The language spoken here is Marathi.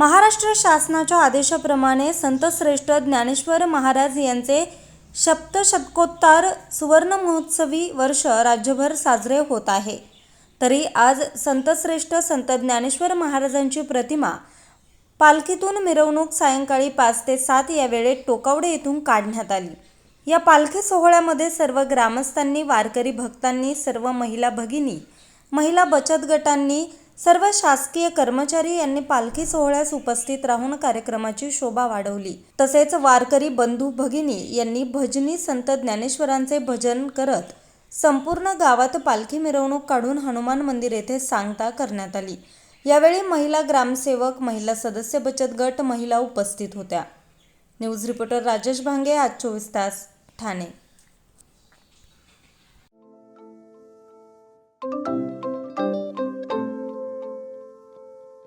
महाराष्ट्र शासनाच्या आदेशाप्रमाणे संतश्रेष्ठ ज्ञानेश्वर महाराज यांचे सप्तशतकोत्तर सुवर्ण महोत्सवी वर्ष राज्यभर साजरे होत आहे. तरी आज संतश्रेष्ठ संत ज्ञानेश्वर महाराजांची प्रतिमा पालखीतून मिरवणूक सायंकाळी पाच ते सात या वेळेत टोकावडे येथून काढण्यात आली. या पालखी सोहळ्यामध्ये सर्व ग्रामस्थांनी वारकरी भक्तांनी सर्व महिला भगिनी महिला बचत गटांनी सर्व शासकीय कर्मचारी यांनी पालखी सोहळ्यास उपस्थित राहून कार्यक्रमाची शोभा वाढवली. तसेच वारकरी बंधू भगिनी यांनी भजनी संत ज्ञानेश्वरांचे भजन करत संपूर्ण गावात पालखी मिरवणूक काढून हनुमान मंदिर येथे सांगता करण्यात आली. यावेळी महिला ग्रामसेवक महिला सदस्य बचत गट महिला उपस्थित होत्या. न्यूज रिपोर्टर राजेश भांगे आज चोवीस तास ठाणे.